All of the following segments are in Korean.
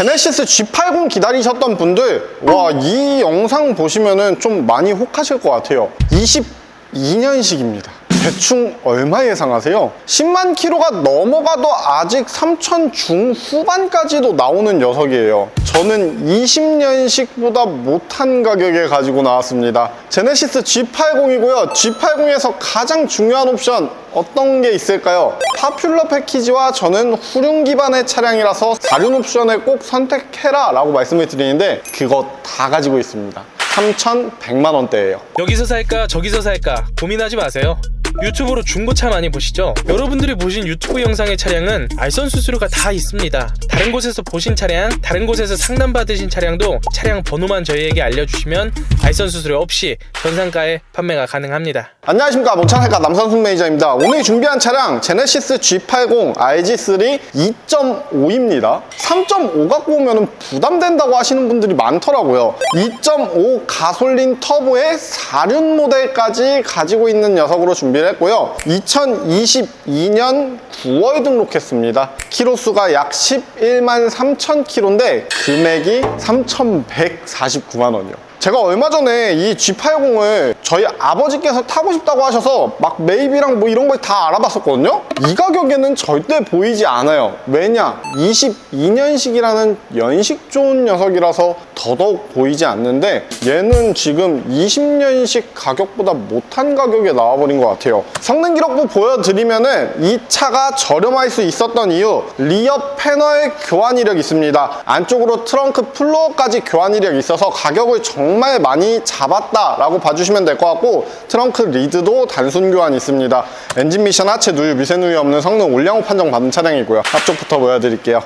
제네시스 G80 기다리셨던 분들 와 이 영상 보시면은 좀 많이 혹하실 것 같아요. 22년식입니다 대충 얼마 예상하세요? 10만 킬로가 넘어가도 아직 3천 중후반까지도 나오는 녀석이에요. 저는 20년식보다 못한 가격에 가지고 나왔습니다. 제네시스 G80이고요. G80에서 가장 중요한 옵션 어떤 게 있을까요? 파퓰러 패키지와 저는 후륜 기반의 차량이라서 4륜 옵션을 꼭 선택해라 라고 말씀을 드리는데 그거 다 가지고 있습니다. 3,100만 원대예요. 여기서 살까 저기서 살까 고민하지 마세요. 유튜브로 중고차 많이 보시죠? 여러분들이 보신 유튜브 영상의 차량은 알선 수수료가 다 있습니다. 다른 곳에서 보신 차량, 다른 곳에서 상담 받으신 차량도 차량 번호만 저희에게 알려주시면 알선 수수료 없이 전상가에 판매가 가능합니다. 안녕하십니까 몽창살가 남선순 매니저입니다 오늘 준비한 차량 제네시스 G80 RG3 2.5입니다 3.5 갖고 오면 부담된다고 하시는 분들이 많더라고요 2.5 가솔린 터보의 4륜 모델까지 가지고 있는 녀석으로 준비 를 했고요 2022년 9월 등록했습니다 키로수가 약 11만 3천 킬로인데 금액이 3,149만 원이요 제가 얼마 전에 이 G80을 저희 아버지께서 타고 싶다고 하셔서 막 매입이랑 뭐 이런 걸 다 알아봤었거든요? 이 가격에는 절대 보이지 않아요. 왜냐? 22년식이라는 연식 좋은 녀석이라서 더더욱 보이지 않는데 얘는 지금 20년식 가격보다 못한 가격에 나와버린 것 같아요. 성능 기록부 보여드리면은 이 차가 저렴할 수 있었던 이유 리어 패널 교환 이력이 있습니다. 안쪽으로 트렁크 플로어까지 교환 이력이 있어서 가격을 정말 많이 잡았다 라고 봐주시면 될 것 같고 트렁크 리드도 단순 교환이 있습니다. 엔진 미션 하체 누유 미세 누유 없는 성능 올량호 판정 받은 차량이고요. 앞쪽부터 보여드릴게요.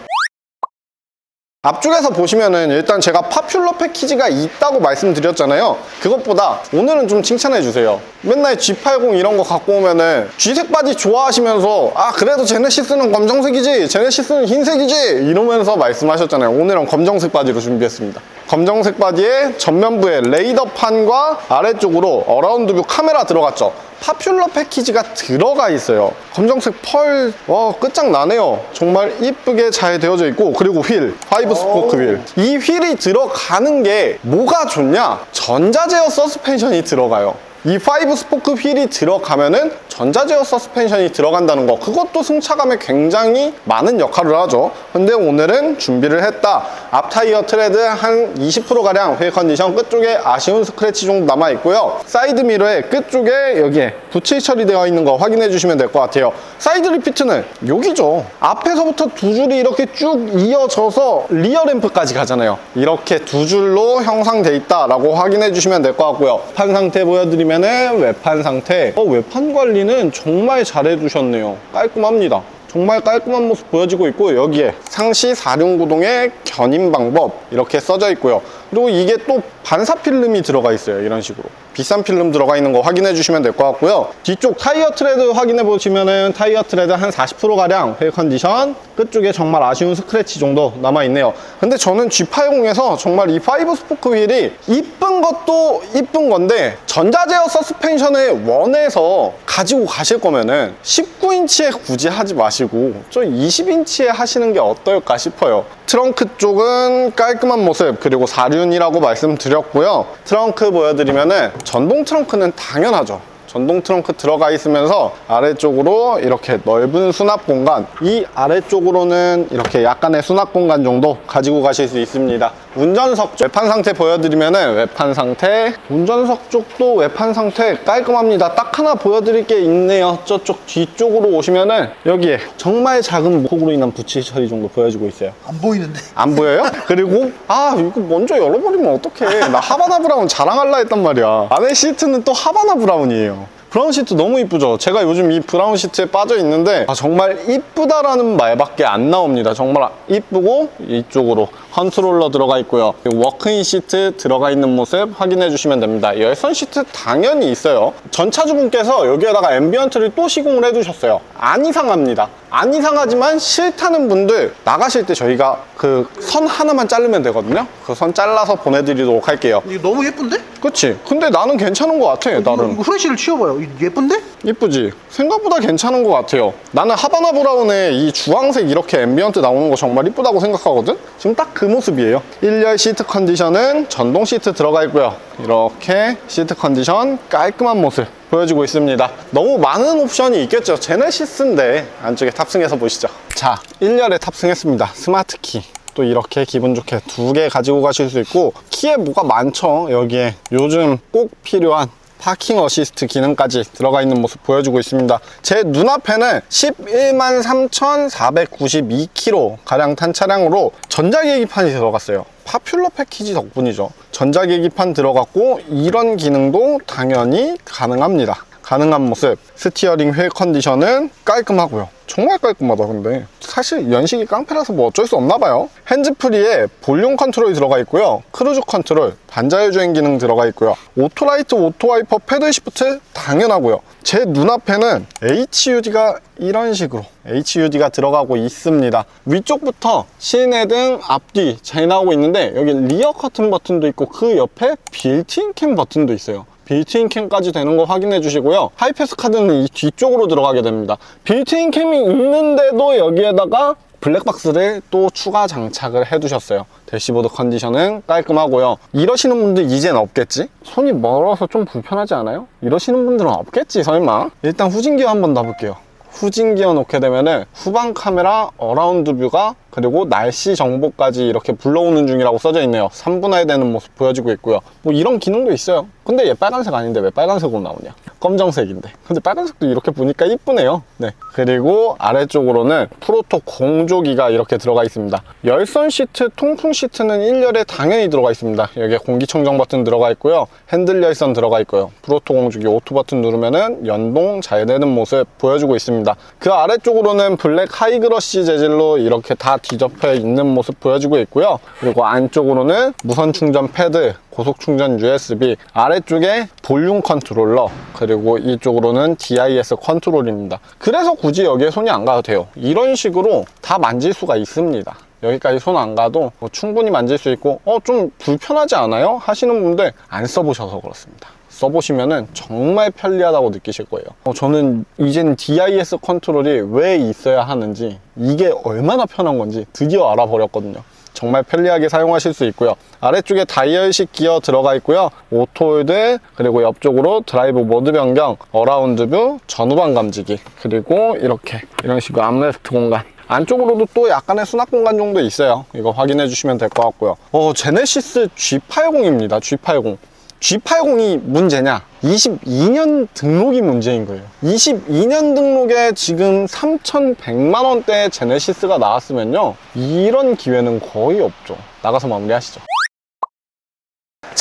앞쪽에서 보시면은 일단 제가 파퓰러 패키지가 있다고 말씀드렸잖아요. 그것보다 오늘은 좀 칭찬해 주세요. 맨날 G80 이런 거 갖고 오면은 G색 바지 좋아하시면서 아 그래도 제네시스는 검정색이지 제네시스는 흰색이지 이러면서 말씀하셨잖아요. 오늘은 검정색 바지로 준비했습니다. 검정색 바지에 전면부에 레이더판과 아래쪽으로 어라운드 뷰 카메라 들어갔죠. 파퓰러 패키지가 들어가 있어요. 검정색 펄, 와, 끝장나네요. 정말 이쁘게 잘 되어져 있고, 그리고 휠, 파이브 스포크 휠. 이 휠이 들어가는 게 뭐가 좋냐? 전자제어 서스펜션이 들어가요. 이 파이브 스포크 휠이 들어가면은 전자제어 서스펜션이 들어간다는 거 그것도 승차감에 굉장히 많은 역할을 하죠. 근데 오늘은 준비를 했다. 앞 타이어 트레드 한 20%가량 휠 컨디션 끝쪽에 아쉬운 스크래치 정도 남아 있고요. 사이드 미러의 끝쪽에 여기에 붙일 처리되어 있는 거 확인해 주시면 될 것 같아요. 사이드 리피트는 여기죠. 앞에서부터 두 줄이 이렇게 쭉 이어져서 리어 램프까지 가잖아요. 이렇게 두 줄로 형성돼 있다라고 확인해 주시면 될 것 같고요. 판 상태 보여드리면 보시면은 외판 상태. 어, 외판 관리는 정말 잘해 주셨네요. 깔끔합니다. 정말 깔끔한 모습 보여지고 있고 여기에 상시 4륜구동의 견인 방법 이렇게 써져 있고요 그리고 이게 또 반사 필름이 들어가 있어요 이런 식으로. 비싼 필름 들어가 있는 거 확인해 주시면 될 것 같고요. 뒤쪽 타이어 트레드 확인해 보시면은 타이어 트레드 한 40%가량 휠 컨디션 끝쪽에 정말 아쉬운 스크래치 정도 남아 있네요. 근데 저는 G80에서 정말 이 5 스포크 휠이 이쁜 것도 이쁜 건데 전자제어 서스펜션을 원해서 가지고 가실 거면은 19인치에 굳이 하지 마시고 저 20인치에 하시는 게 어떨까 싶어요. 트렁크 쪽은 깔끔한 모습 그리고 4륜 이라고 말씀드렸고요. 트렁크 보여드리면은 전동 트렁크는 당연하죠 전동 트렁크 들어가 있으면서 아래쪽으로 이렇게 넓은 수납 공간 이 아래쪽으로는 이렇게 약간의 수납 공간 정도 가지고 가실 수 있습니다. 운전석 쪽 외판 상태 보여드리면은 외판 상태 운전석 쪽도 외판 상태 깔끔합니다. 딱 하나 보여드릴 게 있네요. 저쪽 뒤쪽으로 오시면은 여기에 정말 작은 폭으로 인한 부치 처리 정도 보여지고 있어요. 안 보이는데. 안 보여요? 그리고 아 이거 먼저 열어버리면 어떡해. 나 하바나 브라운 자랑할라 했단 말이야. 안에 시트는 또 하바나 브라운이에요 브라운 시트 너무 이쁘죠? 제가 요즘 이 브라운 시트에 빠져 있는데 아, 정말 이쁘다라는 말밖에 안 나옵니다. 정말 이쁘고 이쪽으로 컨트롤러 들어가 있고요. 워크인 시트 들어가 있는 모습 확인해 주시면 됩니다. 열선 시트 당연히 있어요. 전차주분께서 여기에다가 앰비언트를 또 시공을 해주셨어요. 안 이상합니다 안 이상하지만 싫다는 분들 나가실 때 저희가 그 선 하나만 자르면 되거든요. 그 선 잘라서 보내드리도록 할게요. 이거 너무 예쁜데? 그치? 근데 나는 괜찮은 것 같아, 이거, 나름. 이거 후레쉬를 치워봐요. 이거 예쁜데? 이쁘지? 생각보다 괜찮은 것 같아요. 나는 하바나 브라운에 이 주황색 이렇게 앰비언트 나오는 거 정말 이쁘다고 생각하거든? 지금 딱 그 모습이에요. 1열 시트 컨디션은 전동 시트 들어가 있고요. 이렇게 시트 컨디션 깔끔한 모습 보여주고 있습니다. 너무 많은 옵션이 있겠죠. 제네시스인데 안쪽에 탑승해서 보시죠. 자, 1열에 탑승했습니다. 스마트 키. 또 이렇게 기분 좋게 두 개 가지고 가실 수 있고 키에 뭐가 많죠 여기에 요즘 꼭 필요한 파킹 어시스트 기능까지 들어가 있는 모습 보여주고 있습니다. 제 눈앞에는 11만 3,492km 가량 탄 차량으로 전자계기판이 들어갔어요. 파퓰러 패키지 덕분이죠. 전자계기판 들어갔고 이런 기능도 당연히 가능합니다. 가능한 모습 스티어링 휠 컨디션은 깔끔하고요. 정말 깔끔하다 근데. 사실 연식이 깡패라서 뭐 어쩔 수 없나 봐요. 핸즈프리에 볼륨 컨트롤이 들어가 있고요. 크루즈 컨트롤 반자율주행 기능 들어가 있고요. 오토라이트 오토와이퍼 패드 시프트 당연하고요. 제 눈앞에는 HUD가 이런 식으로 HUD가 들어가고 있습니다. 위쪽부터 시내등 앞뒤 잘 나오고 있는데 여기 리어 커튼 버튼도 있고 그 옆에 빌트인 캠 버튼도 있어요 빌트인 캠까지 되는 거 확인해 주시고요. 하이패스 카드는 이 뒤쪽으로 들어가게 됩니다. 빌트인 캠이 있는데도 여기에다가 블랙박스를 또 추가 장착을 해 두셨어요. 대시보드 컨디션은 깔끔하고요. 이러시는 분들 이젠 없겠지? 손이 멀어서 좀 불편하지 않아요? 이러시는 분들은 없겠지 설마? 일단 후진기어 한번 놔볼게요. 후진 기어 놓게 되면은 후방 카메라 어라운드 뷰가 그리고 날씨 정보까지 이렇게 불러오는 중이라고 써져 있네요. 3분할 되는 모습 보여주고 있고요. 뭐 이런 기능도 있어요. 근데 얘 빨간색 아닌데 왜 빨간색으로 나오냐 검정색인데. 근데 빨간색도 이렇게 보니까 이쁘네요. 네. 그리고 아래쪽으로는 프로토 공조기가 이렇게 들어가 있습니다. 열선 시트 통풍 시트는 1열에 당연히 들어가 있습니다. 여기에 공기청정 버튼 들어가 있고요. 핸들 열선 들어가 있고요. 프로토 공조기 오토 버튼 누르면은 연동 잘 되는 모습 보여주고 있습니다. 그 아래쪽으로는 블랙 하이그러시 재질로 이렇게 다 뒤덮여 있는 모습 보여주고 있고요. 그리고 안쪽으로는 무선 충전 패드 고속 충전 USB 아래쪽에 볼륨 컨트롤러 그리고 이쪽으로는 DIS 컨트롤입니다. 그래서 굳이 여기에 손이 안 가도 돼요. 이런 식으로 다 만질 수가 있습니다. 여기까지 손 안 가도 뭐 충분히 만질 수 있고 어 좀 불편하지 않아요? 하시는 분들 안 써보셔서 그렇습니다. 써보시면은 정말 편리하다고 느끼실 거예요. 어, 저는 이제는 DIS 컨트롤이 왜 있어야 하는지 이게 얼마나 편한 건지 드디어 알아버렸거든요 정말 편리하게 사용하실 수 있고요. 아래쪽에 다이얼식 기어 들어가 있고요. 오토홀드 그리고 옆쪽으로 드라이브 모드 변경 어라운드 뷰 전후방 감지기 그리고 이렇게 이런 식으로 암레스트 공간. 안쪽으로도 또 약간의 수납 공간 정도 있어요. 이거 확인해 주시면 될 것 같고요. 어 제네시스 G80입니다. G80 G80이 문제냐? 22년 등록이 문제인 거예요. 22년 등록에 지금 3,100만 원대의 제네시스가 나왔으면요. 이런 기회는 거의 없죠. 나가서 마무리하시죠.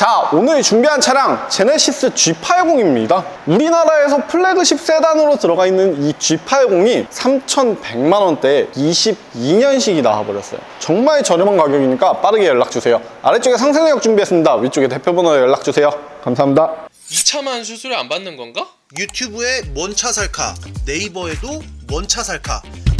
자, 오늘 준비한 차량 제네시스 G80입니다. 우리나라에서 플래그십 세단으로 들어가 있는 이 G80이 3,100만 원대에 22년식이 나와버렸어요. 정말 저렴한 가격이니까 빠르게 연락 주세요. 아래쪽에 상세 내역 준비했습니다. 위쪽에 대표번호 연락 주세요. 감사합니다. 2차만 수수료 안 받는 건가? 유튜브에 뭔 차 살까? 네이버에도 뭔 차 살까?